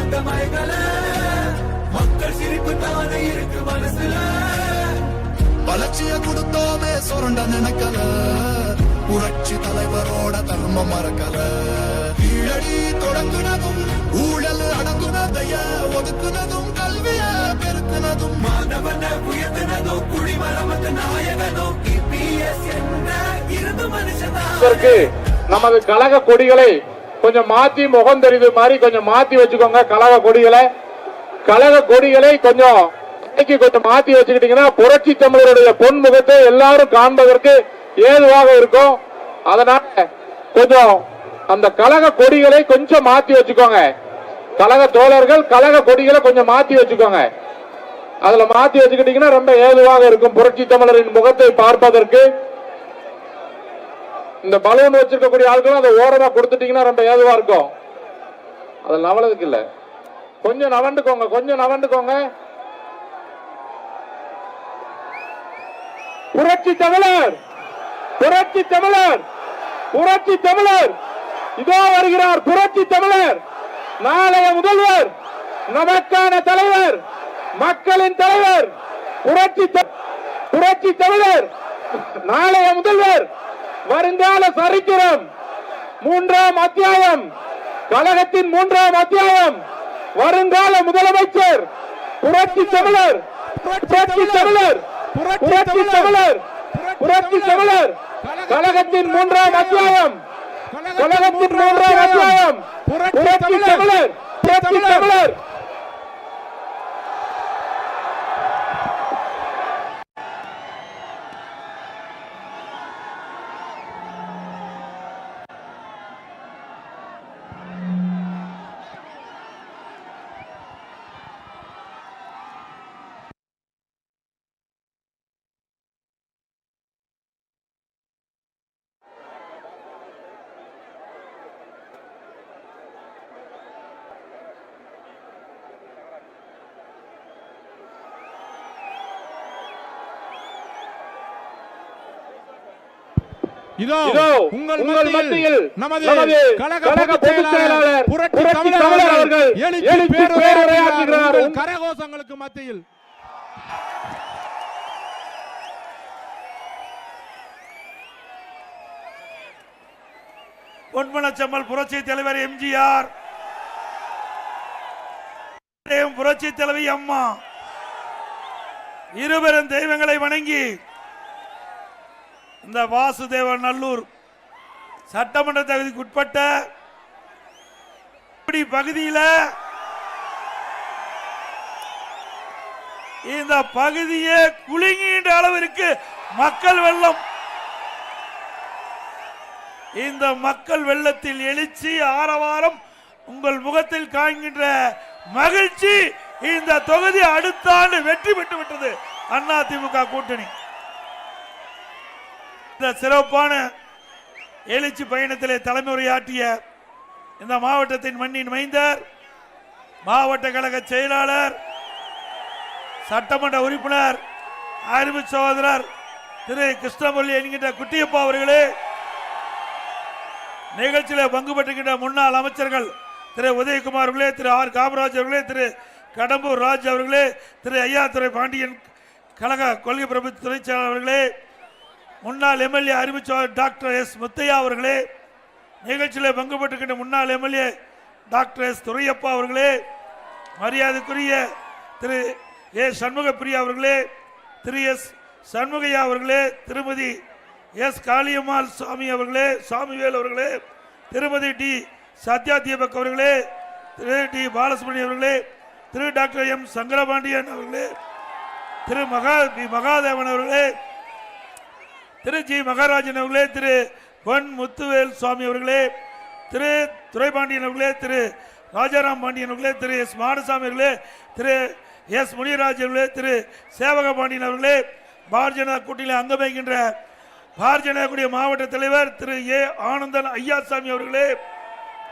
நாங்க மயங்கல மக்கள் சிரிப்பு தானே இருக்கு மனசுல. வளர்ச்சிய கொடுத்தோமே சுரண்ட நினைக்கல. புரட்சி தலைவரோட தர்மம் மறக்கல. கீழடி தொடங்குனதும் ஊழல் அடங்குனதைய ஒதுக்குனதும் கல்விய பெருக்குனதும். மாணவனை உயர்த்தினதோ குடிமரமத்து நாயகனோ இபிஎஸ் என்ற இருந்து மனுஷனா நமது கழக கொடிகளை கொஞ்சம் மாத்தி முகம் தெரிவு மாதிரி கொஞ்சம் மாத்தி வச்சுக்கோங்க. கழக கொடிகளை. கழக கொடிகளை கொஞ்சம் கொஞ்சம் மாத்தி வச்சுக்கிட்டீங்கன்னா புரட்சி தமிழருடைய பொன்முகத்தை எல்லாரும் காண்பதற்கு ஏதுவாக இருக்கும். அதனால கொஞ்சம் அந்த கழக கொடிகளை கொஞ்சம் மாத்தி வச்சுக்கோங்க. கழக தோழர்கள் கழக கொடிகளை கொஞ்சம் மாத்தி வச்சுக்கோங்க. அதுல மாத்தி வச்சுக்கிட்டீங்கன்னா ரொம்ப ஏதுவாக இருக்கும் புரட்சி தமிழரின் முகத்தை பார்ப்பதற்கு. இந்த பலூன் வச்சிருக்கக்கூடிய ஆட்களும் அதை ஓரமா கொடுத்துட்டீங்கன்னா ரொம்ப ஏதுவா இருக்கும்? அது நவலதுக்கு இல்ல. கொஞ்சம் நவண்டுக்கோங்க கொஞ்சம் நவண்டுக்கோங்க. புரட்சி தமிழர்! புரட்சி தமிழர்! புரட்சி தமிழர்! இதோ வருகிறார் புரட்சி தமிழர்! நாளைய முதல்வர்! நமக்கான தலைவர்! மக்களின் தலைவர்! புரட்சி புரட்சி தமிழர்! நாளைய முதல்வர்! வருங்கால சரித்திரம். மூன்றாம் அத்தியாயம். கழகத்தின் மூன்றாம் அத்தியாயம். வருங்கால முதலமைச்சர் புரட்சி தமிழர் புரட்சி தமிழர் புரட்சி தமிழர் புரட்சி தமிழர். கழகத்தின் மூன்றாம் அத்தியாயம். கழகத்தின் மூன்றாம் அத்தியாயம். புரட்சி தமிழர் புரட்சி தமிழர் இதோ உங்கள் மத்தியில் நமது கழக பொதுச் செயலாளர் புரட்சி தமிழர் அவர்கள் எழுச்சி பேருரையாற்றுகிறார் கரகோஷங்களுக்கு மத்தியில். பொன்மனச்செம்மல் புரட்சி தலைவர் எம்ஜிஆர். புரட்சி தலைவி அம்மா. இருபெரும் தெய்வங்களை வணங்கி இந்த வாசுதேவ நல்லூர் சட்டமன்ற தகுதிக்கு உட்பட்ட இப்படி பகுதியில் இந்த பகுதியே குலுங்குகின்ற அளவிற்கு மக்கள் வெள்ளம். இந்த மக்கள் வெள்ளத்தில் எழுச்சி ஆரவாரம் உங்கள் முகத்தில் காண்கின்ற மகிழ்ச்சி இந்த தொகுதி அடுத்த ஆண்டு வெற்றி பெற்று விட்டது. அண்ணா திமுக கூட்டணி. இந்த சிறப்பான எழுச்சி பயணத்திலே தலைமை உரையாற்றிய இந்த மாவட்டத்தின் மண்ணின் மைந்தர் மாவட்ட கழக செயலாளர் சட்டமன்ற உறுப்பினர் அருமை சகோதரர் திரு கிருஷ்ணமுரளி என்கின்ற குட்டியப்பா அவர்களே நிகழ்ச்சியில் பங்கு பெற்றுகின்ற முன்னாள் அமைச்சர்கள் திரு உதயகுமார் அவர்களே திரு ஆர் காமராஜ் அவர்களே திரு கடம்பூர் ராஜ் அவர்களே திரு ஐயாத்துறை பாண்டியன் கழக கொள்கை பிரபு துறை செயலாளர் அவர்களே முன்னாள் எம்எல்ஏ அறிவிச்சவர் டாக்டர் எஸ் முத்தையா அவர்களே. நிகழ்ச்சியில் பங்கு பெற்றுக்கின்ற முன்னாள் எம்எல்ஏ டாக்டர் எஸ் துரையப்பா அவர்களே. மரியாதைக்குரிய திரு ஏ சண்முக பிரியா அவர்களே. திரு எஸ் சண்முகையா அவர்களே. திருமதி எஸ் காளியம்மாள் சுவாமி அவர்களே. சாமிவேல் அவர்களே. திருமதி டி சத்யா தீபக் அவர்களே. திரு டி பாலசுப்ரமணியம் அவர்களே. திரு டாக்டர் எம் சங்கரபாண்டியன் அவர்களே. திரு மகா பி மகாதேவன் அவர்களே. திரு ஜி மகாராஜன் அவர்களே திரு பொன் முத்துவேல் சுவாமி அவர்களே திரு துரைபாண்டியன் அவர்களே திரு ராஜாராம் பாண்டியன் அவர்களே திரு எஸ் மாடசாமி அவர்களே திரு எஸ் முனிராஜ் அவர்களே திரு சேவக பாண்டியன் அவர்களே பாரதிய ஜனதா கூட்டணியில் அங்கம் வைக்கின்ற பாரதிய ஜனதா கூடிய மாவட்ட தலைவர் திரு ஏ ஆனந்தன் ஐயாசாமி அவர்களே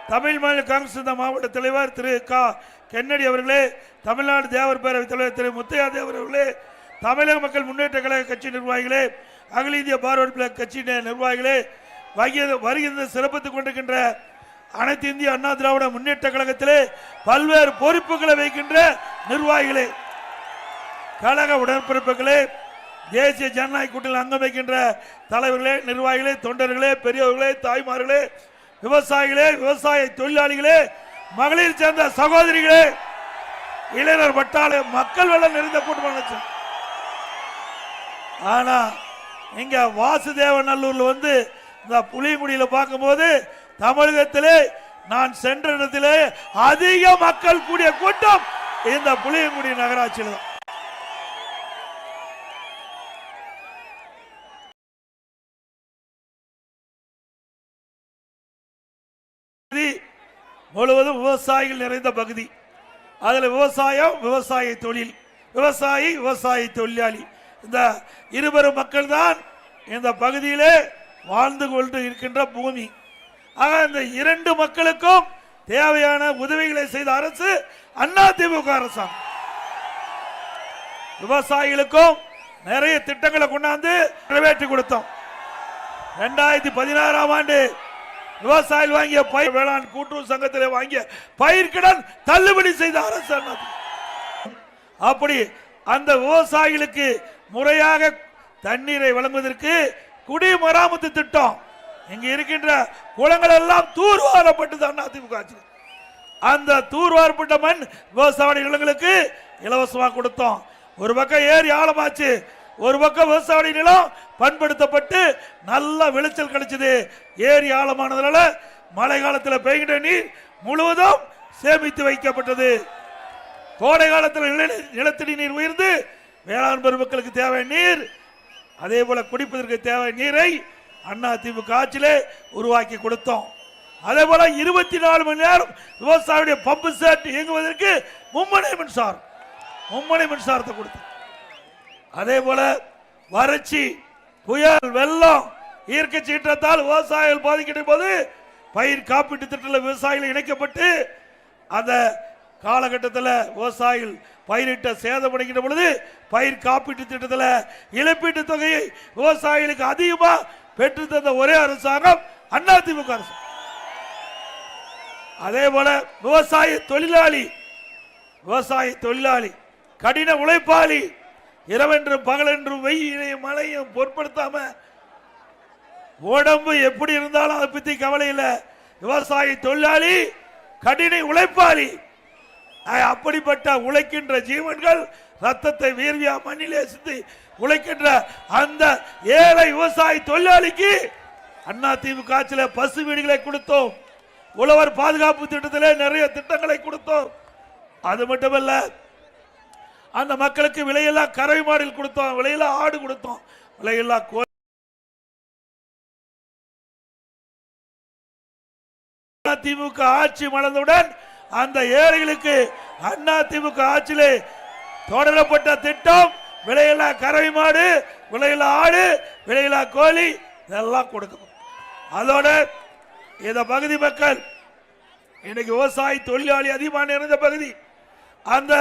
தமிழ் மாநில காங்கிரஸ் மாவட்ட தலைவர் திரு க கென்னடி அவர்களே தமிழ்நாடு தேவர் பேரவைத் தலைவர் திரு முத்தையா தேவர் அவர்களே தமிழக மக்கள் முன்னேற்ற கழக கட்சி நிர்வாகிகளே அகில இந்திய பார்வர்ட் பிளாக் கட்சியின நிர்வாகிகளே வருகின்ற சிறப்பித்துக் கொண்டிருக்கின்ற அனைத்து இந்திய அண்ணா திராவிட முன்னேற்ற கழகத்திலே பல்வேறு பொறுப்புகளை வைக்கின்ற நிர்வாகிகளே கழக உடன்பிறப்புகளே தேசிய ஜனநாயக கூட்டத்தில் அங்கம் வைக்கின்ற தலைவர்களே நிர்வாகிகளே தொண்டர்களே பெரியவர்களே தாய்மார்களே விவசாயிகளே விவசாய தொழிலாளிகளே மகளிர் சேர்ந்த சகோதரிகளே இளைஞர் வட்டாள மக்கள் வெள்ளம் நிறைந்த கூட்டம் ஆனா இங்க வாசுதேவநல்லூர்ல வந்து இந்த புலிகுடியில பார்க்கும்போது தமிழகத்திலே நான் சென்ற இடத்திலே அதிக மக்கள் கூடிய கூட்டம் இந்த புளியங்குடி நகராட்சியில் தான். முழுவதும் விவசாயிகள் நிறைந்த பகுதி. அதில் விவசாயம் விவசாய தொழில். விவசாயி விவசாய தொழிலாளி. இந்த இருபெரும் மக்கள் தான் இந்த பகுதியிலே வாழ்ந்து கொண்டு இருக்கின்ற பூமி. ஆக இந்த இரண்டு மக்களுக்கும் தேவையான உதவிகளை செய்த அரசு அண்ணா திமுக அரசாங்கம். விவசாயிகளுக்கும் நிறைய திட்டங்களை கொண்டாந்து நிறைவேற்றி கொடுத்தோம். ரெண்டாயிரத்தி பதினாறாம் ஆண்டு விவசாயிகள் வாங்கிய பயிர் வேளாண் கூட்டுறவு சங்கத்தில் வாங்கிய பயிர்க்கடன் தள்ளுபடி செய்த அரசு அப்படி அந்த விவசாயிகளுக்கு முறையாக தண்ணீரை வழங்குவதற்கு குடிமராமத்து திட்டம். இங்க இருக்கின்ற குளங்கள் எல்லாம் தூர்வாரப்பட்டது அண்ணா திமுக ஆட்சியில். அந்த தூர்வாரப்பட்ட மண் விவசாய நிலங்களுக்கு இலவசமாக கொடுத்தோம். ஒரு பக்கம் ஏரி ஆழமாச்சு ஒரு பக்கம் விவசாய நிலம் பண்படுத்தப்பட்டு நல்ல விளைச்சல் கிடைச்சது. ஏரி ஆழமானதுனால மழை காலத்தில் பெய்கின்ற நீர் முழுவதும் சேமித்து வைக்கப்பட்டது. கோடை காலத்தில் நில- நிலத்தடி நீர் உயர்ந்து வேளாண் பெருமக்களுக்கு தேவை நீர். அதே போல குடிப்பதற்கு தேவை நீரை அண்ணா திமுக ஆட்சியிலே உருவாக்கி கொடுத்தோம். அதே போல இருபத்தி நாலு மணி நேரம் விவசாயியுடைய பம்பு செட் இயங்குவதற்கு மும்மனை மின்சாரம் மும்மனை மின்சாரத்தை கொடுத்து அதே போல வறட்சி புயல் வெள்ளம் இயற்கை சீற்றத்தால் விவசாயிகள் பாதிக்கின்ற போது பயிர் காப்பீட்டு திட்டத்தில் விவசாயிகள் இணைக்கப்பட்டு அந்த காலகட்டத்தில் விவசாயிகள் பயிரிட்ட சேதமடைகின்ற பொழுது பயிர் காப்பீட்டு திட்டத்தில் இழப்பீட்டு தொகையை விவசாயிகளுக்கு அதிகமாக பெற்று தந்த ஒரே அரசாங்கம் அதிமுக அரசு. அதே போல விவசாய தொழிலாளி விவசாய தொழிலாளி கடின உழைப்பாளி இரவென்றும் பகலென்றும் வெயிலையும் மழையும் பொருட்படுத்தாம உடம்பு எப்படி இருந்தாலும் அதை பத்தி கவலை இல்லை. விவசாய தொழிலாளி கடின உழைப்பாளி அப்படிப்பட்ட உழைக்கின்ற ஜீவன்கள் ரத்தத்தை வீர்வியா மண்ணிலே சிந்தி உழைக்கின்ற அந்த ஏழை விவசாயி தொழிலாளிக்கு அண்ணா திமுக ஆட்சியில் பசு வீடுகளை கொடுத்தோம். உழவர் பாதுகாப்பு திட்டத்திலே நிறைய திட்டங்களை கொடுத்தோம். அது மட்டுமல்ல அந்த மக்களுக்கு விலையில்லா கறவை மாடில் கொடுத்தோம். விலையில்லா ஆடு கொடுத்தோம். விலையில்லா கோ திமுக ஆட்சி மலர்ந்தவுடன் அந்த ஏழைகளுக்கு அண்ணா திமுக ஆட்சியிலே தொடரப்பட்ட திட்டம் விலையில்லா கறவை மாடு விலையில்லா ஆடு விலையில்லா கோழி இதெல்லாம் கொடுக்கும் அதோட இந்த பகுதி மக்கள் இன்னைக்கு விவசாய தொழிலாளி அதிகமாக இருந்த பகுதி. அந்த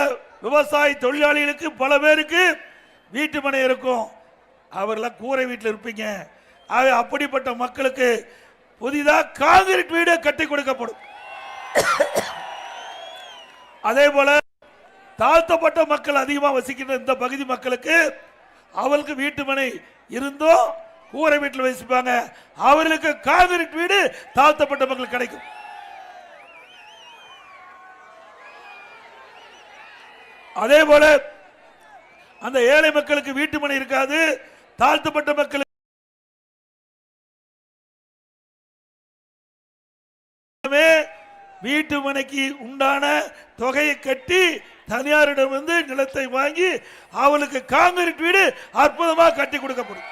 விவசாய தொழிலாளிகளுக்கு பல பேருக்கு வீட்டு மனை இருக்கும். அவர்லாம் கூரை வீட்டில் இருப்பீங்க. அப்படிப்பட்ட மக்களுக்கு புதிதாக காங்கிரீட் வீடு கட்டி கொடுக்கப்படும். அதே போல தாழ்த்தப்பட்ட மக்கள் அதிகமாக வசிக்கின்ற இந்த பகுதி மக்களுக்கு அவருக்கு வீட்டு மனை இருந்தும் கூரை வீட்டில் வசிப்பாங்க. அவர்களுக்கு காங்கிரீட் வீடு தாழ்த்தப்பட்ட மக்கள் கிடைக்கும். அதே போல அந்த ஏழை மக்களுக்கு வீட்டு மனை இருக்காது தாழ்த்தப்பட்ட மக்களுக்கு வீட்டு மனைக்கு உண்டான தொகையை கட்டி தனியாரிடம் வந்து நிலத்தை வாங்கி அவளுக்கு காங்கிரீட் வீடு அற்புதமாக கட்டி கொடுக்கப்படும்.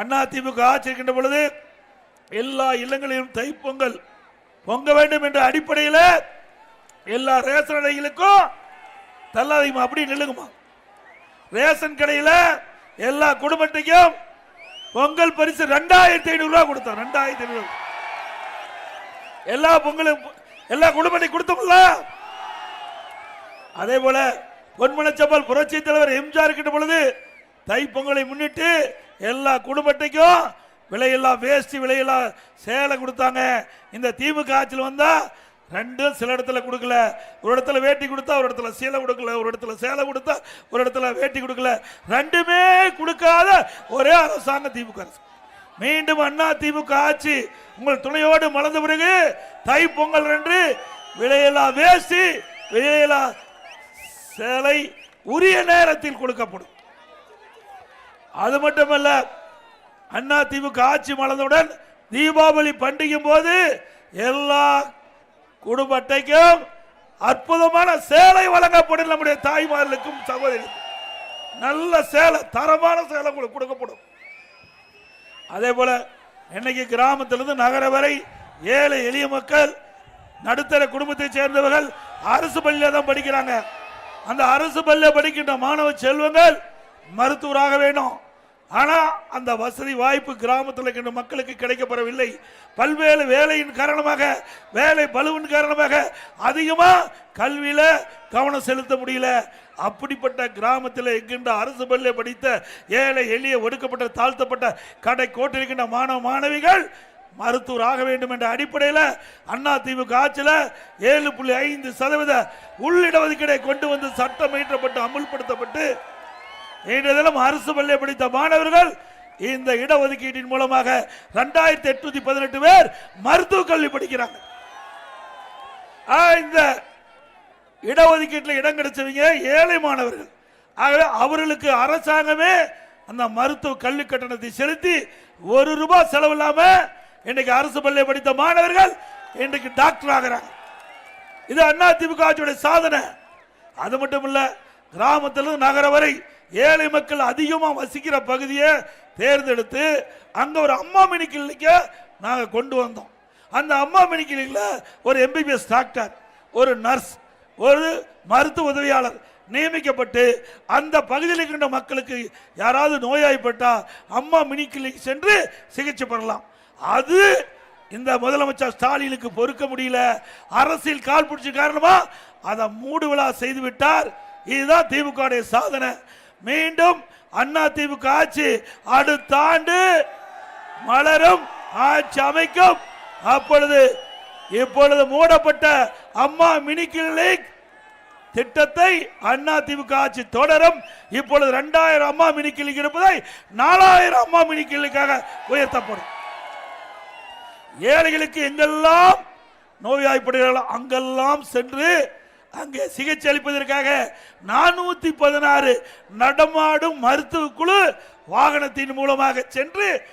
அண்ணா திமுக ஆட்சி பொழுது எல்லா இல்லங்களிலும் தைப்பொங்கல் பொங்க வேண்டும் என்ற அடிப்படையில் எல்லா ரேஷன் கடைகளுக்கும் தள்ளாதீங்கம்மா அப்படி நில்லுங்கம்மா. ரேஷன் கடையில் எல்லா குடும்பத்தையும் பொங்கல் பரிசு ரெண்டாயிரத்தி ஐநூறுரூவா கொடுத்தோம் ரெண்டாயிரத்தி ஐநூறு. எல்லா பொங்கலும் எல்லா குடும்பத்தையும் கொடுத்தோம்ல. அதே போல பொன்மனச்சம்பல் புரட்சி தலைவர் எம்ஜிஆர் இருக்கின்ற பொழுது தை பொங்கலை முன்னிட்டு எல்லா குடும்பத்தைக்கும் விலையில்லா வேஷ்டி விலையில்லா சேலை கொடுத்தாங்க. இந்த திமுக ஆட்சியில் வந்தா ரெண்டும் சில இடத்துல கொடுக்கல. ஒரு இடத்துல வேட்டி கொடுத்தா ஒரு இடத்துல சேலை கொடுக்கல. ஒரு இடத்துல சேலை கொடுத்தா ஒரு இடத்துல வேட்டி கொடுக்கல. ரெண்டுமே கொடுக்காத ஒரே அரசாங்கம் திமுக அரசு. மீண்டும் அண்ணா திமுக ஆட்சி. உங்கள் துணையோடு மலர்ந்த பிறகு தை பொங்கல் என்று விலையில்லா வேசி விலையில்லா சேலை உரிய நேரத்தில் கொடுக்கப்படும். அது மட்டுமல்ல அண்ணா திமுக ஆட்சி மலர்ந்தவுடன் தீபாவளி பண்டிகை போது எல்லா குடும்ப அட்டைக்கும் அற்புதமான சேலை வழங்கப்படும் நம்முடைய தாய்மார்களுக்கும் சகோதரி நல்ல சேலை தரமான சேலை உங்களுக்கு கொடுக்கப்படும். அதே போல இன்னைக்கு கிராமத்திலிருந்து நகர வரை ஏழை எளிய மக்கள் நடுத்தர குடும்பத்தை சேர்ந்தவர்கள் அரசு பள்ளியில தான் படிக்கிறாங்க. அந்த அரசு பள்ளியில படிக்கின்ற மாணவ செல்வங்கள் மருத்துவராக வேணும். ஆனா அந்த வசதி வாய்ப்பு கிராமத்தில் இருக்கின்ற மக்களுக்கு கிடைக்கப்படவில்லை பல்வேறு வேலையின் காரணமாக வேலை பலுவின் காரணமாக அதிகமா கல்வியில கவனம் செலுத்த முடியல. அப்படிப்பட்ட கிராமத்தில் இருக்கின்ற அரசு பள்ளியை படித்த ஏழை எளிய ஒடுக்கப்பட்ட தாழ்த்தப்பட்ட கடை கோட்டிருக்கின்ற மாணவ மாணவிகள் மருத்துவர் ஆக வேண்டும் என்ற அடிப்படையில் அண்ணா திமுக ஆட்சியில் ஏழு புள்ளி ஐந்து சதவீத உள்ளிடஒதுக்கீடை கொண்டு வந்து சட்டம் இயற்றப்பட்டு அமுல்படுத்தப்பட்டு இன்றைய அரசு பள்ளியை படித்த மாணவர்கள் இந்த இடஒதுக்கீட்டின் மூலமாக ரெண்டாயிரத்தி எட்நூத்தி பதினெட்டு பேர் மருத்துவ கல்வி படிக்கிறாங்க. இந்த இடஒதுக்கீட்டில் இடம் கிடைச்சவங்க ஏழை மாணவர்கள். ஆகவே அவர்களுக்கு அரசாங்கமே அந்த மருத்துவ கல்வி கட்டணத்தை செலுத்தி ஒரு ரூபாய் செலவு இல்லாம இன்னைக்கு அரசு பள்ளியை படித்த மாணவர்கள் இன்றைக்கு டாக்டர் ஆகிறாங்க. இது அண்ணா திமுக ஆட்சியுடைய சாதனை. அது மட்டும் இல்ல கிராமத்திலிருந்து நகர வரை ஏழை மக்கள் அதிகமாக வசிக்கிற பகுதியை தேர்ந்தெடுத்து அங்க ஒரு அம்மா மினி கிளினிக்க நாங்கள் கொண்டு வந்தோம். அந்த அம்மா மினி கிளினிக்ல ஒரு எம்பிபிஎஸ் டாக்டர் ஒரு நர்ஸ் ஒரு மருத்துவ உதவியாளர் நியமிக்கப்பட்டு அந்த பகுதியில் இருக்கின்ற மக்களுக்கு யாராவது நோயாய்ப்பட்டால் அம்மா மினி கிளினிக் சென்று சிகிச்சை பெறலாம். அது இந்த முதலமைச்சர் ஸ்டாலினுக்கு பொறுக்க முடியல. அரசியல் கால் பிடிச்ச காரணமா அதை மூடு விழா செய்து விட்டார் இதுதான் திமுக சாதனை. மீண்டும் அண்ணா திமுக ஆட்சி அடுத்த ஆண்டு மலரும் ஆட்சி அமைக்கும். அப்பொழுது இப்பொழுது மூடப்பட்ட அம்மா மினி திட்டத்தை அண்ணா திமுக ஆட்சி தொடரும். இப்பொழுது இரண்டாயிரம் அம்மா மினி இருப்பதை நாலாயிரம் அம்மா மினி உயர்த்தப்படும். ஏழைகளுக்கு எங்கெல்லாம் நோய்வாய்ப்படுகிறார்களோ அங்கெல்லாம் சென்று அங்கே சிகிச்சை அளிப்பதற்காக நானூத்தி பதினாறு நடமாடும் மருத்துவ குழு வாகனத்தின் மூலமாக சென்று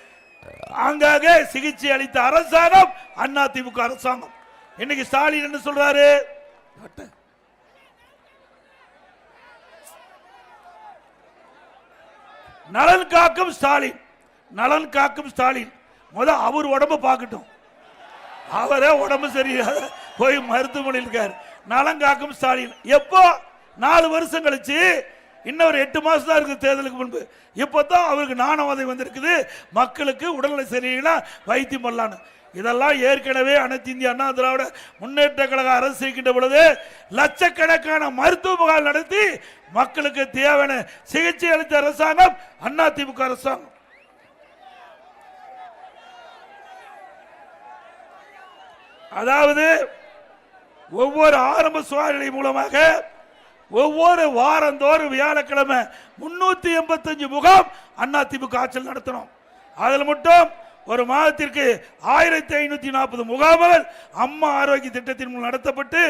அங்காக சிகிச்சை அளித்த அரசாங்கம் அண்ணா திமுக அரசாங்கம். இன்னைக்கு ஸ்டாலின் என்ன சொல்றாரு? நலன் காக்கும் ஸ்டாலின். நலன் காக்கும் ஸ்டாலின். முத அவர் உடம்ப பார்க்கட்டும். அவரே உடம்பு சரியில்லாத போய் மருத்துவமனையில் இருக்கார். நலன் காக்கும் ஸ்டாலின். எப்போ? நாலு வருஷம் கழிச்சு இன்னும் ஒரு எட்டு மாதம் தான் இருக்குது தேர்தலுக்கு முன்பு. இப்போ தான் அவருக்கு நாணவதை வந்திருக்குது. மக்களுக்கு உடல்நிலை சரியில்லை வைத்தியம் பண்ணலான்னு. இதெல்லாம் ஏற்கனவே அனைத்து இந்திய அண்ணா திராவிட முன்னேற்ற கழக அரசு இருக்கின்ற பொழுது லட்சக்கணக்கான மருத்துவ முகாம் நடத்தி மக்களுக்கு தேவையான சிகிச்சை அளித்த அரசாங்கம் அண்ணா திமுக அரசாங்கம். அதாவது ஒவ்வொரு ஆரம்ப சுகாதார நிலையம் மூலமாக ஒவ்வொரு வாரந்தோறும் வியாழக்கிழமை முன்னூத்தி எண்பத்தஞ்சு முகாம் அண்ணா திமுக ஆட்சியில் நடத்தணும். அதில் மட்டும் ஒரு மாதத்திற்கு ஆயிரத்தி ஐநூற்றி நாற்பது முகாம்கள் அம்மா ஆரோக்கிய திட்டத்தின் மூலம் நடத்தப்பட்டு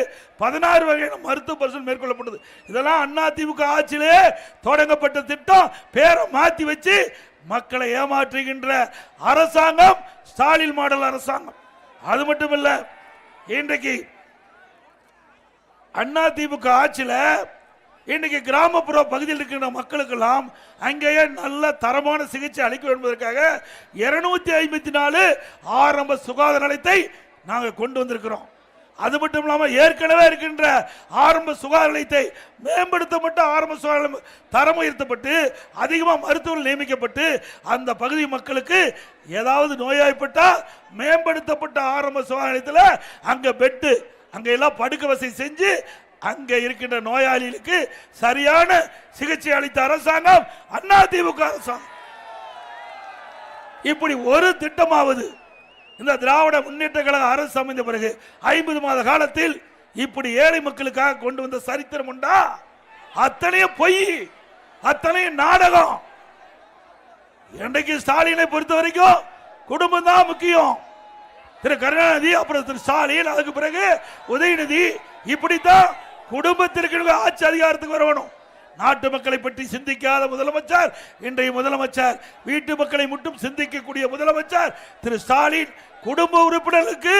பதினாறு வகையான மருத்துவ பரிசோதனை மேற்கொள்ளப்பட்டது. இதெல்லாம் அண்ணா திமுக ஆட்சியிலே தொடங்கப்பட்ட திட்டம். பேரை மாற்றி வச்சு மக்களை ஏமாற்றுகின்ற அரசாங்கம் ஸ்டாலின் மாடல் அரசாங்கம். அது மட்டும் இல்லை இன்றைக்கு அண்ணா திமுக ஆட்சியில் இன்னைக்கு கிராமப்புற பகுதியில் இருக்கின்ற மக்களுக்கெல்லாம் அங்கேயே நல்ல தரமான சிகிச்சை அளிக்க என்பதற்காக இருநூத்தி ஐம்பத்தி நாலு ஆரம்ப சுகாதார நிலையத்தை நாங்கள் கொண்டு வந்திருக்கிறோம். அது மட்டும் இல்லாமல் ஏற்கனவே இருக்கின்ற ஆரம்ப சுகாதார நிலையத்தை மேம்படுத்தப்பட்ட ஆரம்ப சுகாதார தரம் உயர்த்தப்பட்டு அதிகமாக மருத்துவர்கள் நியமிக்கப்பட்டு அந்த பகுதி மக்களுக்கு ஏதாவது நோயாய்ப்பட்டால் மேம்படுத்தப்பட்ட ஆரம்ப சுகாதார நிலையத்தில் அங்கே பெட்டு அங்கெல்லாம் படுக்க வசதி செஞ்சு அங்கே இருக்கின்ற நோயாளிகளுக்கு சரியான சிகிச்சை அளித்த அரசாங்கம் அண்ணா திமுக அரசாங்கம். இப்படி ஒரு திட்டமாவது இந்த திராவிட முன்னேற்ற கழக அரசு அமைந்த பிறகு ஐம்பது மாத காலத்தில் இப்படி ஏழை மக்களுக்காக கொண்டு வந்த சரித்திரம் உண்டா? அத்தனையும் பொய் அத்தனையும் நாடகம். இன்றைக்கு ஸ்டாலினை பொறுத்த வரைக்கும் குடும்பம் தான் முக்கியம். திரு கருணாநிதி அப்புறம் திரு ஸ்டாலின் அதுக்கு பிறகு உதயநிதி. இப்படித்தான் குடும்பத்திற்கு ஆட்சி அதிகாரத்துக்கு வரணும். நாட்டு மக்களை பற்றி சிந்திக்காத முதலமைச்சர் இன்றைய முதலமைச்சர் வீட்டு மக்களை மட்டும் சிந்திக்கக்கூடிய முதலமைச்சர் திரு ஸ்டாலின் குடும்ப உறுப்பினர்களுக்கு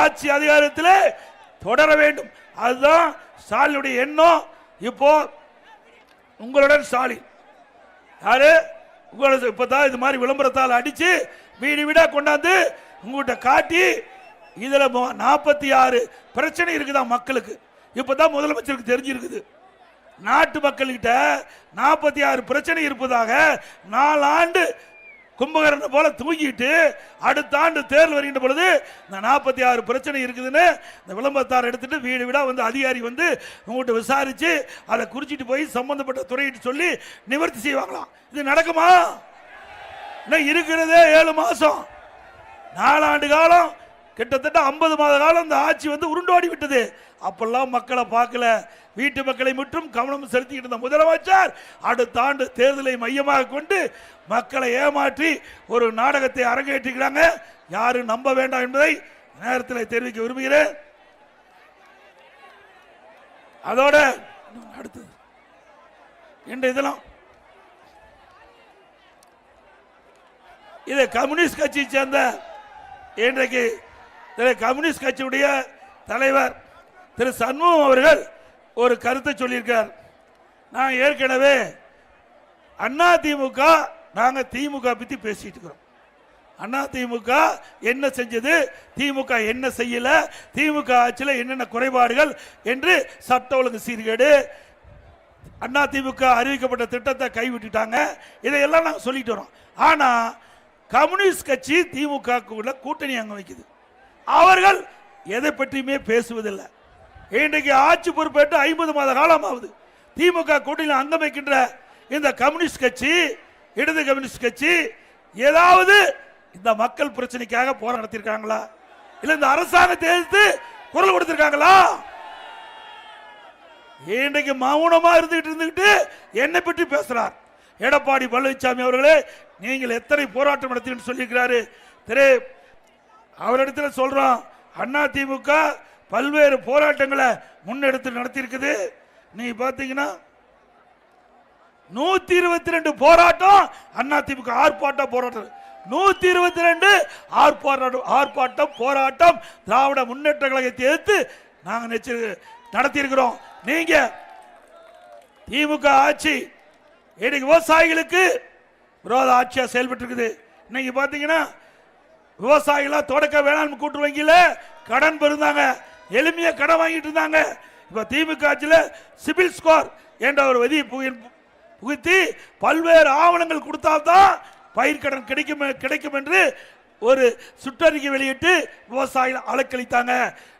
ஆட்சி அதிகாரத்தில் தொடர வேண்டும். அதுதான் ஸ்டாலினுடைய எண்ணம். இப்போ உங்களுடன் ஸ்டாலின். யாரு? உங்களுக்கு இப்பதான் இது மாதிரி விளம்பரத்தால் அடித்து வீடு வீடாக கொண்டாந்து உங்கள்கிட்ட காட்டி இதில் நாற்பத்தி ஆறு பிரச்சனை இருக்குதா மக்களுக்கு? இப்போ தான் முதலமைச்சருக்கு தெரிஞ்சிருக்குது. நாட்டு மக்கள்கிட்ட நாற்பத்தி ஆறு பிரச்சனை இருப்பதாக நாலு ஆண்டு கும்பகரனை போல தூங்கிட்டு அடுத்த ஆண்டு தேர்தல் வருகின்ற பொழுது இந்த நாற்பத்தி ஆறு பிரச்சனை இருக்குதுன்னு இந்த விளம்பரத்தார் எடுத்துட்டு வீடு வீடாக வந்து அதிகாரி வந்து உங்கள்கிட்ட விசாரித்து அதை குறிச்சிட்டு போய் சம்பந்தப்பட்ட துறையிட்டு சொல்லி நிவர்த்தி செய்வாங்களாம். இது நடக்குமா? இன்னும் இருக்கிறதே ஏழு மாதம் நாலாண்டு காலம் கிட்டத்தட்ட ஐம்பது மாத காலம் இந்த ஆட்சி வந்து உருண்டோடி விட்டது அப்பெல்லாம் மக்களை பார்க்கல. வீட்டு மக்களை மட்டும் கவனம் செலுத்திக்கிட்டு இருந்த முதலமைச்சர் அடுத்த ஆண்டு தேர்தலை மையமாக கொண்டு மக்களை ஏமாற்றி ஒரு நாடகத்தை அரங்கேற்றிக்கிறாங்க யாரும் நம்ப வேண்டாம் என்பதை நேரத்தில் தெரிவிக்க விரும்புகிறேன். அதோட அடுத்தது. இன்று இதெல்லாம் இது கம்யூனிஸ்ட் கட்சியை சேர்ந்த இன்றைக்கு திரு கம்யூனிஸ்ட் கட்சியுடைய தலைவர் திரு சண்முகம் அவர்கள் ஒரு கருத்தை சொல்லியிருக்கார். நான் ஏற்கனவே அண்ணா திமுக நாங்கள் திமுக பற்றி பேசிட்டு இருக்கிறோம். அண்ணா திமுக என்ன செஞ்சது? திமுக என்ன செய்யல? திமுக ஆட்சியில் என்னென்ன குறைபாடுகள் என்று சட்ட ஒழுங்கு சீர்கேடு அண்ணா திமுக அறிவிக்கப்பட்ட திட்டத்தை கைவிட்டுட்டாங்க. இதையெல்லாம் நாங்கள் சொல்லிட்டு வரோம். ஆனால் கம்யூனிஸ்ட் கட்சி திமுக உள்ள கூட்டணி அங்க வைக்குது. அவர்கள் எதை பற்றியுமே பேசுவதில்லை. இன்றைக்கு ஆட்சி பொறுப்பேற்று ஐம்பது மாத காலம் ஆகுது திமுக கூட்டணியில் அங்கம் வைக்கின்ற இந்த கம்யூனிஸ்ட் கட்சி இடது கம்யூனிஸ்ட் கட்சி ஏதாவது இந்த மக்கள் பிரச்சனைக்காக போராட்டம் நடத்தியிருக்காங்களா? இல்ல இந்த அரசாங்கத்தை எதிர்த்து குரல் கொடுத்திருக்காங்களா? இன்றைக்கு மௌனமா இருந்துகிட்டு இருந்துகிட்டு என்னை பற்றி பேசுறார். எடப்பாடி பழனிசாமி அவர்களே நீங்கள் எத்தனை போராட்டம் நடத்தின்னு சொல்லியிருக்கிறாரு. திரு அவரிடத்துல சொல்றோம் அண்ணா திமுக பல்வேறு போராட்டங்களை முன்னெடுத்து நடத்தியிருக்குது. நீ பாத்தீங்கன்னா நூத்தி இருபத்தி ரெண்டு போராட்டம் அண்ணா திமுக ஆர்ப்பாட்ட போராட்டம். நூத்தி இருபத்தி ரெண்டு ஆர்ப்பாட்டம் ஆர்ப்பாட்டம் போராட்டம் திராவிட முன்னேற்ற கழகத்தை எதிர்த்து நாங்கள் நடத்தியிருக்கிறோம். நீங்க திமுக ஆட்சி இன்னைக்கு விவசாயிகளுக்கு விரோத ஆட்சியா செயல்பட்டு இருக்குது இன்னைக்கு பாத்தீங்கன்னா விவசாயிகளா தொடக்க வேளாண் கூட்டு வங்கியில கடன் பெருந்தாங்க எளிமையா கடன் வாங்கிட்டு இருந்தாங்க. இப்ப திமுக ஆட்சியில சிபில் ஸ்கோர் என்ற ஒரு விதி புகுத்தி பல்வேறு ஆவணங்கள் கொடுத்தால்தான் பயிர்க்கடன் கிடைக்கும் கிடைக்கும் என்று ஒரு சுற்றறிக்கை வெளியிட்டு விவசாயிகள் அலக்களித்தாங்க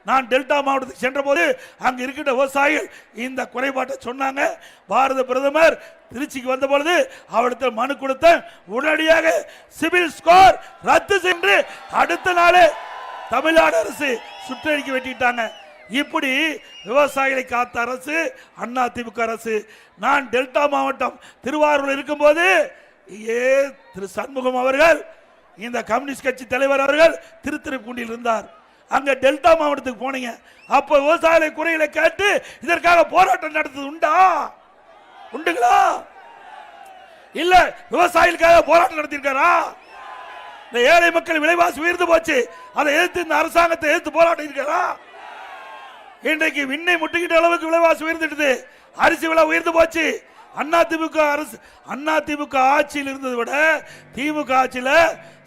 நான் டெல்டா மாவட்டத்துக்கு சென்றபோது அங்கே இருக்கின்ற விவசாயிகள் இந்த குறைபாட்டை சொன்னாங்க. பாரத பிரதமர் திருச்சிக்கு வந்த பொழுது அவரிடத்தில் மனு கொடுத்த உடனடியாக சிவில் ஸ்கோர் ரத்து சென்று அடுத்த நாளே தமிழ்நாடு அரசு சுற்றறிக்கை வெட்டிட்டாங்க இப்படி விவசாயிகளை காத்த அரசு அண்ணா திமுக அரசு நான் டெல்டா மாவட்டம் திருவாரூர் இருக்கும்போது ஏ திரு சண்முகம் அவர்கள் இந்த கம்யூனிஸ்ட் கட்சி தலைவர் அவர்கள் திருத்துறைப்பூண்டியில் இருந்தார். அங்க டெல்டா மாவட்டத்துக்கு போனீங்க. அப்ப விவசாயிகளை குறைகளை கேட்டு இதற்காக போராட்டம் நடத்தது. உண்டா? உண்டுங்களா? இல்ல விவசாயிகளுக்காக போராட்டம் நடத்திருக்காரா இந்த ஏழை மக்கள் விலைவாசி உயர்ந்து போச்சு. அதை எதிர்த்து இந்த அரசாங்கத்தை எதிர்த்து போராட்டம் இருக்காரா இன்றைக்கு விண்ணை முட்டுக்கிட்ட அளவுக்கு விலைவாசி உயர்ந்துடுது. அரிசி விலை உயர்ந்து போச்சு. அண்ணா திமுக அரசு அண்ணா திமுக ஆட்சியில் இருந்ததை விட திமுக ஆட்சியில்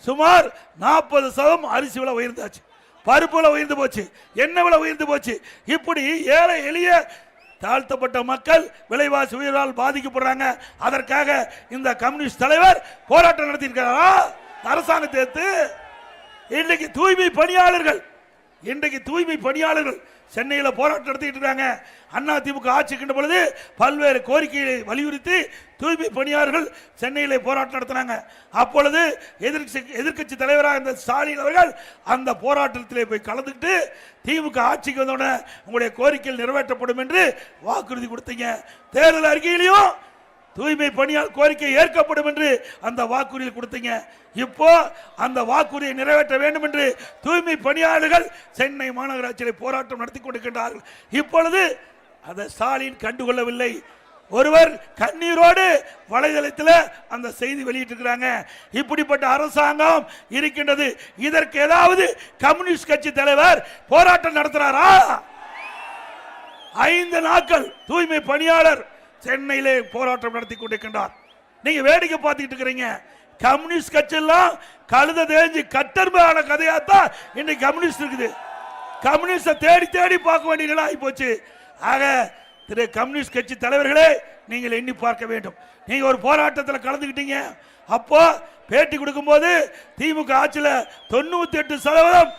சுமார் நாற்பது சதம் அரிசி விலை உயர்ந்தாச்சு. பருப்பு உயர்ந்து போச்சு எண்ணெய் விலை உயர்ந்து போச்சு. இப்படி ஏழை எளிய தாழ்த்தப்பட்ட மக்கள் விலைவாசி உயர்வால் பாதிக்கப்படுறாங்க. அதற்காக இந்த கம்யூனிஸ்ட் தலைவர் போராட்டம் நடத்தியிருக்கிறாரா? அரசாங்கத்தை எடுத்து இன்றைக்கு தூய்மை பணியாளர்கள் இன்றைக்கு தூய்மை பணியாளர்கள் சென்னையில் போராட்டம் நடத்திட்டு இருக்காங்க. அண்ணா திமுக ஆட்சிக்கின்ற பொழுது பல்வேறு கோரிக்கைகளை வலியுறுத்தி தூய்மை பணியாளர்கள் சென்னையில் போராட்டம் நடத்தினாங்க. அப்பொழுது எதிர்க்கட்சி எதிர்க்கட்சி தலைவராக இருந்த ஸ்டாலின் அவர்கள் அந்த போராட்டத்திலே போய் கலந்துக்கிட்டு திமுக ஆட்சிக்கு வந்தோடனே உங்களுடைய கோரிக்கைகள் நிறைவேற்றப்படும் என்று வாக்குறுதி கொடுத்தீங்க. தேர்தல் அறிக்கையிலையும் தூய்மை பணியால் கோரிக்கை ஏற்கப்படும் என்று அந்த வாக்குறுதியில் கொடுத்தீங்க. இப்போ அந்த வாக்குறுதியை நிறைவேற்ற வேண்டும் என்று தூய்மை பணியாளர்கள் சென்னை மாநகராட்சியில் போராட்டம் நடத்தி கொண்டிருக்கின்றார்கள். இப்பொழுது அதை ஸ்டாலின் கண்டுகொள்ளவில்லை. ஒருவர் கண்ணீரோடு வலைதளத்தில் அந்த செய்தி வெளியிட்டிருக்கிறாங்க. இப்படிப்பட்ட அரசாங்கம் இருக்கின்றது. இதற்கு ஏதாவது கம்யூனிஸ்ட் கட்சி தலைவர் போராட்டம் நடத்துறாரா? ஐந்து நாட்கள் தூய்மை பணியாளர் சென்னையிலே போராட்டம் நடத்தி கொண்டிருக்கின்றார். நீங்க வேடிக்கை பார்த்துக்கிட்டு இருக்கிறீங்க. கம்யூனிஸ்ட் கட்சியெல்லாம் கழுத தேஞ்சு கட்டர்மையான கதையாத்தான் இன்னைக்கு கம்யூனிஸ்ட் இருக்குது. கம்யூனிஸ்ட தேடி தேடி பார்க்க வேண்டிய நிலை ஆகிப்போச்சு. ஆக திரு கம்யூனிஸ்ட் கட்சி தலைவர்களே நீங்கள் எண்ணி பார்க்க வேண்டும். நீங்க ஒரு போராட்டத்தில் கலந்துக்கிட்டீங்க. அப்போ பேட்டி கொடுக்கும்போது திமுக ஆட்சியில் தொண்ணூத்தி எட்டு சதவீதம்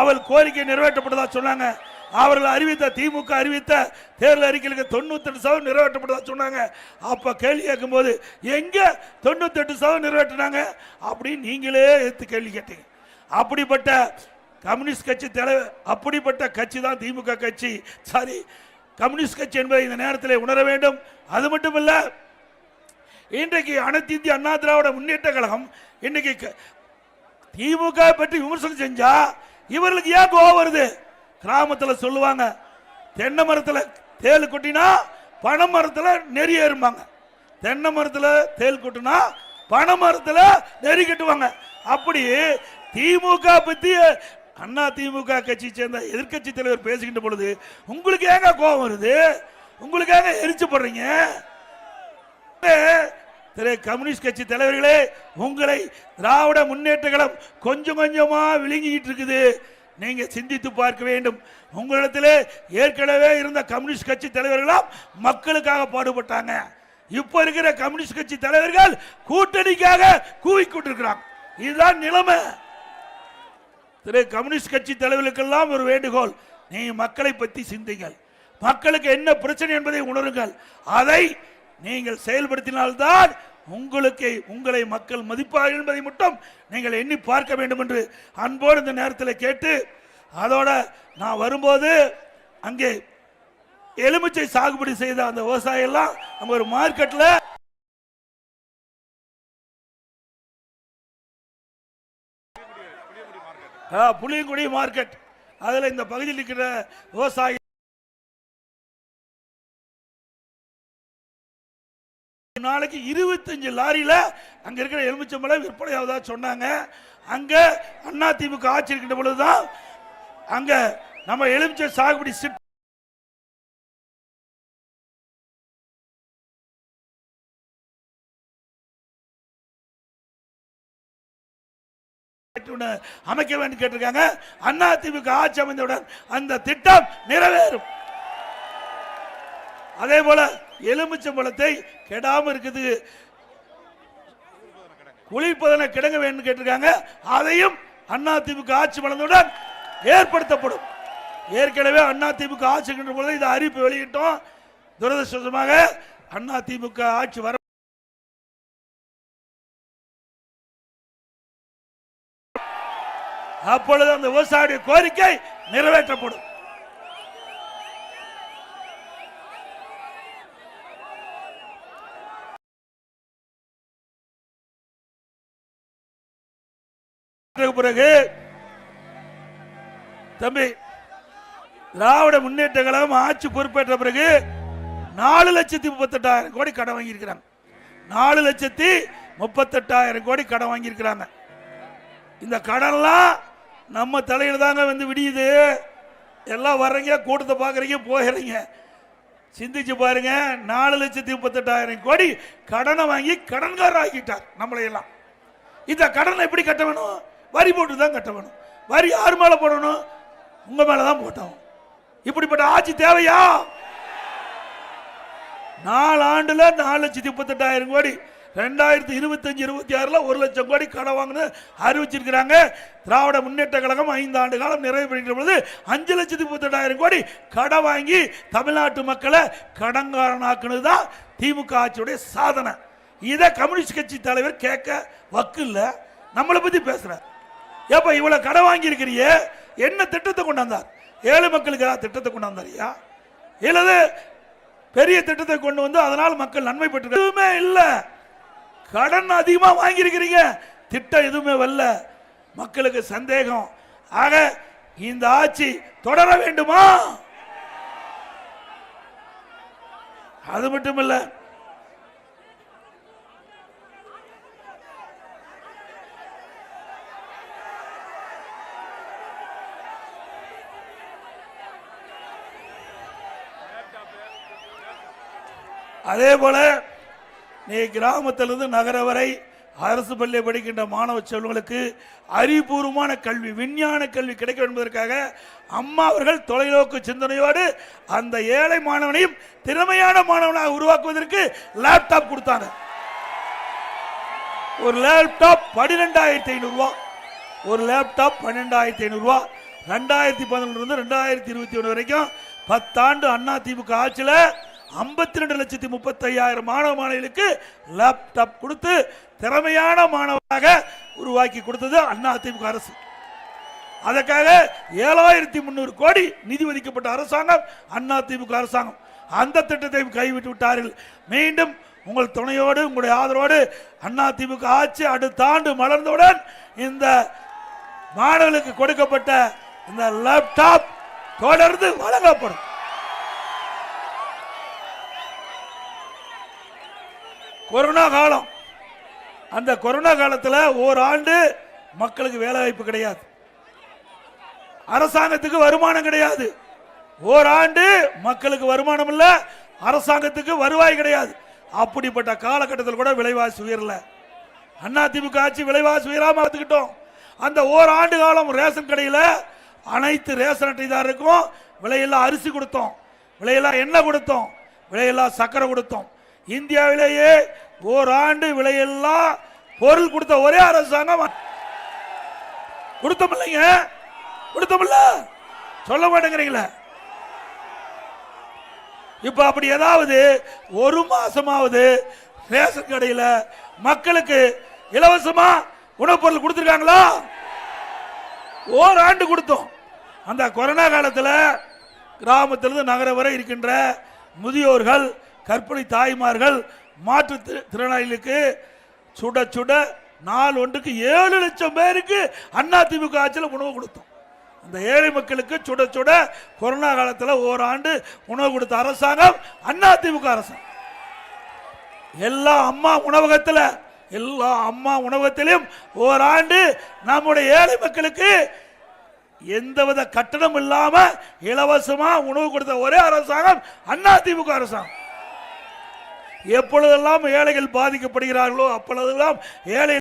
அவள் கோரிக்கை நிறைவேற்றப்பட்டதா சொன்னாங்க. அவர்கள் அறிவித்த திமுக அறிவித்த தேர்தல் அறிக்கைகளுக்கு தொண்ணூத்தெட்டு சதவீதம் நிறைவேற்றப்பட்டதா சொன்னாங்க. அப்ப கேள்வி கேட்கும்போது எங்க தொண்ணூத்தெட்டு சதவீதம் நிறைவேற்றினாங்க? அப்படின்னு நீங்களே எடுத்து கேள்வி கேட்டீங்க. அப்படிப்பட்ட கம்யூனிஸ்ட் கட்சி தலைவர் அப்படிப்பட்ட கட்சி தான் திமுக கட்சி. சாரி கம்யூனிஸ்ட் கட்சி என்பதை இந்த நேரத்தில் உணர வேண்டும். அது மட்டும் இன்றைக்கு அனைத்து இந்திய அண்ணா திராவிட முன்னேற்ற கழகம் இன்னைக்கு க- திமுக பற்றி விமர்சனம் செஞ்சா இவர்களுக்கு ஏன் கோவம் வருது? கிராமத்தில் சொல்லுவாங்க தென்னை மரத்தில் தேள் கொட்டினா பனை மரத்தில் நெறி ஏறும்பாங்க. தென்னை மரத்தில் தேள் கொட்டினா பனை மரத்தில் நெறி கட்டுவாங்க. அப்படி திமுக பற்றி அண்ணா திமுக கட்சி சேர்ந்த எதிர்க்கட்சி தலைவர் பேசுகின்ற பொழுது உங்களுக்கு ஏங்க கோபம் வருது? உங்களுக்கு ஏங்க எரிச்சு போடுறீங்க? திரு கம்யூனிஸ்ட் கட்சி தலைவர்களே உங்களை திராவிட முன்னேற்ற கழகம் கொஞ்சம் கொஞ்சமா விழுங்கிக்கிட்டு இருக்குது. நீங்க சிந்தித்து பார்க்க வேண்டும். உங்களிடத்தில் ஏற்கனவே இருந்த கம்யூனிஸ்ட் கட்சி தலைவர்களும் மக்களுக்காக பாடுபட்டாங்க. இப்ப இருக்கிற கம்யூனிஸ்ட் கட்சி தலைவர்கள் கூட்டணிக்காக கூவிக்கொண்டிருக்கிறாங்க இதுதான் நிலைமை. திரு கம்யூனிஸ்ட் கட்சி தலைவர்களுக்கெல்லாம் ஒரு வேண்டுகோள். நீ மக்களை பற்றி சிந்திங்கள். மக்களுக்கு என்ன பிரச்சனை என்பதை உணருங்கள். அதை நீங்கள் செயல்படுத்தினால்தான் உங்களுக்கு உங்களை மக்கள் மதிப்பார்கள் என்பதை மட்டும் நீங்கள் எண்ணி பார்க்க வேண்டும் என்று அன்போடு இந்த நேரத்தில் கேட்டு அதோட நான் வரும்போது அங்கே எலுமிச்சை சாகுபடி செய்த அந்த விவசாயி எல்லாம் நம்ம ஒரு மார்க்கெட்டில் புளியங்குடி மார்க்கெட் அதில் இந்த பகுதியில் இருக்கிற விவசாயி நாளைக்கு இருபத்தஞ்சு லாரியில அங்க இருக்கிற எலுமிச்சம்பழம் விற்பனை ஆகுதா சொன்னாங்க. அங்க அண்ணா திமுக ஆட்சி இருக்கின்ற பொழுதுதான் அங்க நம்ம எலுமிச்சை சாகுபடி சிட் அமைக்க வேண்டும் கேட்டிருக்காங்க. அண்ணா திமுக ஆட்சி அமைந்தவுடன் அந்த திட்டம் நிறைவேறும். அதே போல எலுமிச்சம்பழத்தை கெடாம இருக்குது. குளிர்பதன கிடங்க வேண்டும் கேட்டிருக்காங்க. அதையும் அண்ணா திமுக ஆட்சி வளர்ந்தவுடன் ஏற்படுத்தப்படும். ஏற்கனவே அண்ணா திமுக ஆட்சி பொழுது இந்த அறிவிப்பு வெளியிட்டோம். துரதிருஷ்டமாக அண்ணா திமுக ஆட்சி வர அப்பொழுது அந்த விவசாயிய கோரிக்கை நிறைவேற்றப்படும். பிறகு தம்பி திராவிட முன்னேற்ற கழகம் ஆட்சி பொறுப்பேற்ற பிறகு நாலு லட்சத்தி முப்பத்தெட்டாயிரம் கோடி கடன் வாங்கியிருக்கிறாங்க. நாலு லட்சத்தி முப்பத்தெட்டாயிரம் கோடி கடன் வாங்கியிருக்கிறாங்க. இந்த கடன்லாம் நம்ம தலையில் தாங்க வந்து விடியுது. எல்லாம் வர்றீங்க கூட்டத்தை பார்க்குறீங்க போகிறீங்க சிந்திச்சு பாருங்க நாலு லட்சத்தி முப்பத்தெட்டாயிரம் கோடி கடனை வாங்கி கடன்காரர் ஆக்கிட்டார் நம்மளையெல்லாம். இந்த கடனை எப்படி கட்ட வேணும்? வரி போட்டு தான் கட்ட வேணும் வரி யார் மேலே போடணும்? உங்கள் மேலே தான் போட்டோம் இப்படிப்பட்ட ஆட்சி தேவையா? நாலு ஆண்டில் நாலு லட்சத்தி முப்பத்தெட்டாயிரம் கோடி ரெண்டாயிரத்தி இருபத்தஞ்சு இருபத்தி ஆறில் ஒரு லட்சம் கோடி கடன் வாங்கினு அறிவிச்சிருக்கிறாங்க. திராவிட முன்னேற்ற கழகம் ஐந்து ஆண்டு காலம் நிறைவு பெறுகிற பொழுது அஞ்சு லட்சத்தி முப்பத்தெட்டாயிரம் கோடி கடை வாங்கி தமிழ்நாட்டு மக்களை கடன்காரனாக்குனது தான் திமுக ஆட்சியுடைய சாதனை. இதை கம்யூனிஸ்ட் கட்சி தலைவர் கேட்க வக்கு இல்லை நம்மளை பற்றி பேசுகிறேன் ஏப்பா இவ்வளோ கடன் வாங்கியிருக்கிறியே? என்ன திட்டத்தை கொண்டாந்தார் ஏழை மக்களுக்கு ஏதாவது திட்டத்தை கொண்டாந்தாரியா இல்லது பெரிய திட்டத்தை கொண்டு வந்து அதனால் மக்கள் நன்மை பெற்று எதுவுமே இல்லை. கடன் அதிகமாக வாங்கியிருக்கிறீங்க. திட்டம் எதுவுமே வரல. மக்களுக்கு சந்தேகம். ஆக இந்த ஆட்சி தொடர வேண்டுமா? அது மட்டும் இல்லை அதே போல நீ கிராமத்திலிருந்து நகர வரை அரசு பள்ளியை படிக்கின்ற மாணவ செல்வங்களுக்கு அறிவுபூர்வமான கல்வி விஞ்ஞான கல்வி கிடைக்க என்பதற்காக அம்மா அவர்கள் தொலைநோக்கு சிந்தனையோடு அந்த ஏழை மாணவனையும் திறமையான மாணவனாக உருவாக்குவதற்கு லேப்டாப் கொடுத்தாங்க. ஒரு லேப்டாப் பன்னிரெண்டாயிரத்தி ஐநூறுரூவா ஒரு லேப்டாப் பன்னெண்டாயிரத்தி ஐநூறுரூவா ரெண்டாயிரத்தி பதினொன்றுலேருந்து ரெண்டாயிரத்தி இருபத்தி ஒன்று வரைக்கும் பத்தாண்டு அண்ணா திமுக ஆட்சியில் ஐம்பத்தி ரெண்டு லட்சத்தி முப்பத்தையாயிரம் மாணவ மாணவிகளுக்கு லேப்டாப் கொடுத்து திறமையான மாணவராக உருவாக்கி கொடுத்தது அண்ணா அதிமுக அரசு. அதற்காக ஏழாயிரத்தி முந்நூறு கோடி நிதி ஒதுக்கப்பட்ட அரசாங்கம் அண்ணா திமுக அரசாங்கம். அந்த திட்டத்தை கைவிட்டு விட்டார்கள். மீண்டும் உங்கள் துணையோடு உங்களுடைய ஆதரவோடு அண்ணா திமுக ஆட்சி அடுத்த ஆண்டு மலர்ந்தவுடன் இந்த மாணவர்களுக்கு கொடுக்கப்பட்ட இந்த லேப்டாப் தொடர்ந்து வழங்கப்படும். கொரோனா காலம். அந்த கொரோனா காலத்தில் ஓராண்டு மக்களுக்கு வேலை வாய்ப்பு கிடையாது. அரசாங்கத்துக்கு வருமானம் கிடையாது. ஓராண்டு மக்களுக்கு வருமானம் இல்ல அரசாங்கத்துக்கு வருவாய் கிடையாது. அப்படிப்பட்ட காலகட்டத்தில் கூட விலைவாசி உயரல. அண்ணா திமுக ஆட்சி விலைவாசி உயராம பார்த்துக்கிட்டோம் அந்த ஓராண்டு காலம் ரேஷன் கடையில் அனைத்து ரேஷன் அட்டைதாருக்கும் விலையில்லா அரிசி கொடுத்தோம். விலையெல்லாம் எண்ணெய் கொடுத்தோம். விலையில்லா சக்கரை கொடுத்தோம். இந்தியாவிலேயே ஓராண்டு விலையில்லா பொருள் கொடுத்த ஒரே அரசாங்கம் கொடுத்தமில்லைங்க. கொடுத்தமில்ல. சொல்ல மாட்டேங்கிறீங்களே. இப்ப அப்படி ஏதாவது ஒரு மாசமாவது ரேஷன் கடையில மக்களுக்கு இலவசமா உணவுப் பொருள் கொடுத்துருக்காங்களா? ஓராண்டு கொடுத்தோம். அந்த கொரோனா காலத்தில் கிராமத்திலிருந்து நகரம் வரை இருக்கின்ற முதியோர்கள் கற்பனை தாய்மார்கள் மாற்று திறனாளிகளுக்கு சுட சுட நாள் ஒன்றுக்கு ஏழு லட்சம் பேருக்கு அண்ணா திமுக ஆட்சியில் உணவு கொடுத்தோம். அந்த ஏழை மக்களுக்கு சுட சுட கொரோனா காலத்தில் ஓராண்டு உணவு கொடுத்த அரசாங்கம் அண்ணா திமுக அரசாங்கம். எல்லா அம்மா உணவகத்தில் எல்லா அம்மா உணவகத்திலும் ஓராண்டு நம்முடைய ஏழை மக்களுக்கு எந்தவித கட்டணம் இல்லாமல் இலவசமாக உணவு கொடுத்த ஒரே அரசாங்கம் அண்ணா திமுக அரசாங்கம். எப்பொழுதெல்லாம் ஏழைகள் பாதிக்கப்படுகிறார்களோ அப்பொழுதெல்லாம் ஏழை